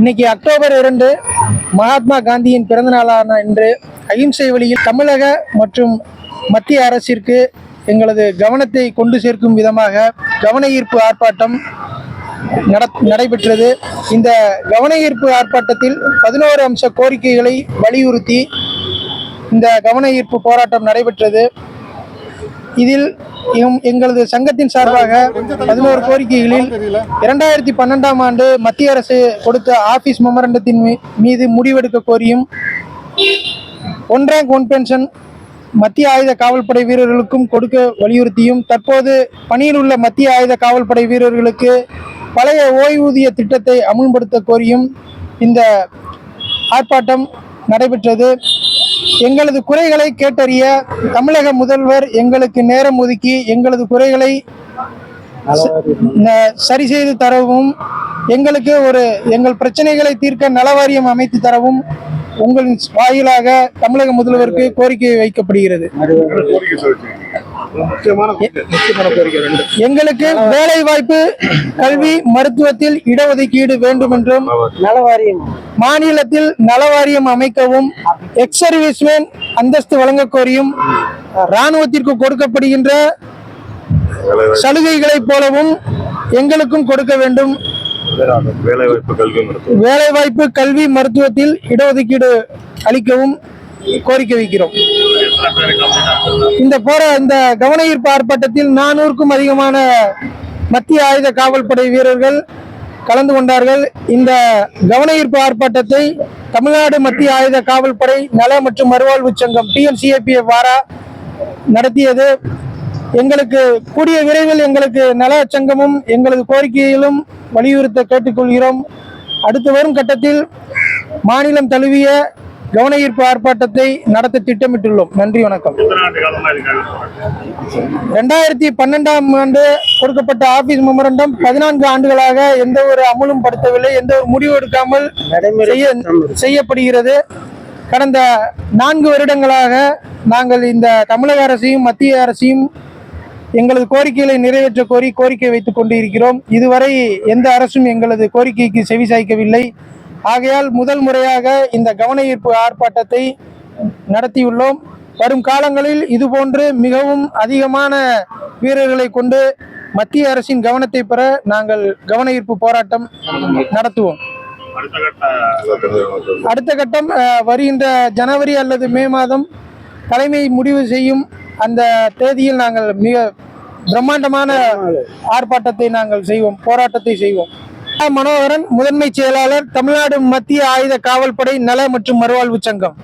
இன்னைக்கு அக்டோபர் இரண்டு மகாத்மா காந்தியின் பிறந்த நாளான இன்று அகிம்சை வழியில் தமிழக மற்றும் மத்திய அரசிற்கு எங்களது கவனத்தை கொண்டு சேர்க்கும் விதமாக கவன ஈர்ப்பு ஆர்ப்பாட்டம் நட- நடைபெற்றது. இந்த கவன ஈர்ப்பு ஆர்ப்பாட்டத்தில் பதினோரு அம்ச கோரிக்கைகளை வலியுறுத்தி இந்த கவன ஈர்ப்பு போராட்டம் நடைபெற்றது. இதில் எங்களது சங்கத்தின் சார்பாக பதினோரு கோரிக்கைகளில் இரண்டாயிரத்தி பன்னெண்டாம் ஆண்டு மத்திய அரசு கொடுத்த ஆபீஸ் மெமரண்டத்தின் மீது முடிவெடுக்க கோரியும் ஒன் ரேங்க் ஒன் பென்ஷன் மத்திய ஆயுத காவல்படை வீரர்களுக்கும் கொடுக்க வலியுறுத்தியும் தற்போது பணியில் உள்ள மத்திய ஆயுத காவல்படை வீரர்களுக்கு பழைய ஓய்வூதிய திட்டத்தை அமுல்படுத்த கோரியும் இந்த ஆர்ப்பாட்டம் நடைபெற்றது. எங்களது குறைகளை கேட்டறிய தமிழக முதல்வர் எங்களுக்கு நேரம் ஒதுக்கி எங்களது குறைகளை சரி செய்து தரவும் எங்களுக்கு ஒரு எங்கள் பிரச்சனைகளை தீர்க்க நலவாரியம் அமைத்து தரவும் உங்களின் வாயிலாக தமிழக முதல்வருக்கு கோரிக்கை வைக்கப்படுகிறது. எங்களுக்கு வேலை வாய்ப்பு கல்வி மருத்துவத்தில் இடஒதுக்கீடு வேண்டும் என்றும் நலவாரியம். மாநிலத்தில் நலவாரியம் அமைக்கவும் எக்ஸ் சர்வீஸ்மேன் அந்தஸ்து வழங்க கோரியும் இராணுவத்திற்கு கொடுக்கப்படுகின்ற சலுகைகளைப் போலவும் எங்களுக்கும் கொடுக்க வேண்டும். வேலைவாய்ப்பு கல்வி மருத்துவத்தில் இடஒதுக்கீடு அளிக்கவும் கோரிக்கை வைக்கிறோம். இந்த போற இந்த கவன ஈர்ப்பு ஆர்ப்பாட்டத்தில் நானூறுக்கும் அதிகமான மத்திய ஆயுத காவல்படை வீரர்கள் கலந்து கொண்டார்கள். இந்த கவன ஈர்ப்பு ஆர்ப்பாட்டத்தை தமிழ்நாடு மத்திய ஆயுத காவல்படை நல மற்றும் மறுவாழ்வு சங்கம் டிஎன்சிஏபிஎஃப் வாரா நடத்தியது. எங்களுக்கு கூடிய விரைவில் எங்களுக்கு நல சங்கமும் எங்களது கோரிக்கையிலும் வலியுறுத்த கேட்டுக்கொள்கிறோம். அடுத்து வரும் கட்டத்தில் மாநிலம் தழுவிய கவன ஈர்ப்பு ஆர்ப்பாட்டத்தை நடத்த திட்டமிட்டுள்ளோம். நன்றி வணக்கம்? ரெண்டாயிரத்தி பன்னெண்டாம் ஆண்டு கொடுக்கப்பட்ட ஆபீஸ் மெமரண்டம் பதினான்கு ஆண்டுகளாக எந்த ஒரு அமலும் படுத்தவில்லை எந்த ஒரு முடிவு எடுக்காமல் செய்ய செய்யப்படுகிறது. கடந்த நான்கு வருடங்களாக நாங்கள் இந்த தமிழக அரசையும் மத்திய அரசையும் எங்களது கோரிக்கைகளை நிறைவேற்ற கோரி கோரிக்கை வைத்துக் கொண்டு இருக்கிறோம். இதுவரை எந்த அரசும் எங்களது கோரிக்கைக்கு செவிசாய்க்கவில்லை ஆகையால் முதல் முறையாக இந்த கவன ஈர்ப்பு ஆர்ப்பாட்டத்தை நடத்தியுள்ளோம். வரும் காலங்களில் இதுபோன்று மிகவும் அதிகமான வீரர்களை கொண்டு மத்திய அரசின் கவனத்தை பெற நாங்கள் கவன ஈர்ப்பு போராட்டம் நடத்துவோம். அடுத்த கட்டம் அஹ், வருகின்ற ஜனவரி அல்லது மே மாதம் தலைமை முடிவு செய்யும் அந்த தேதியில் நாங்கள் மிக பிரம்மாண்டமான ஆர்ப்பாட்டத்தை நாங்கள் செய்வோம் போராட்டத்தை செய்வோம். மனோகரன் முதன்மை செயலாளர் தமிழ்நாடு மத்திய ஆயுத காவல்படை நல மற்றும் மறுவாழ்வு சங்கம்.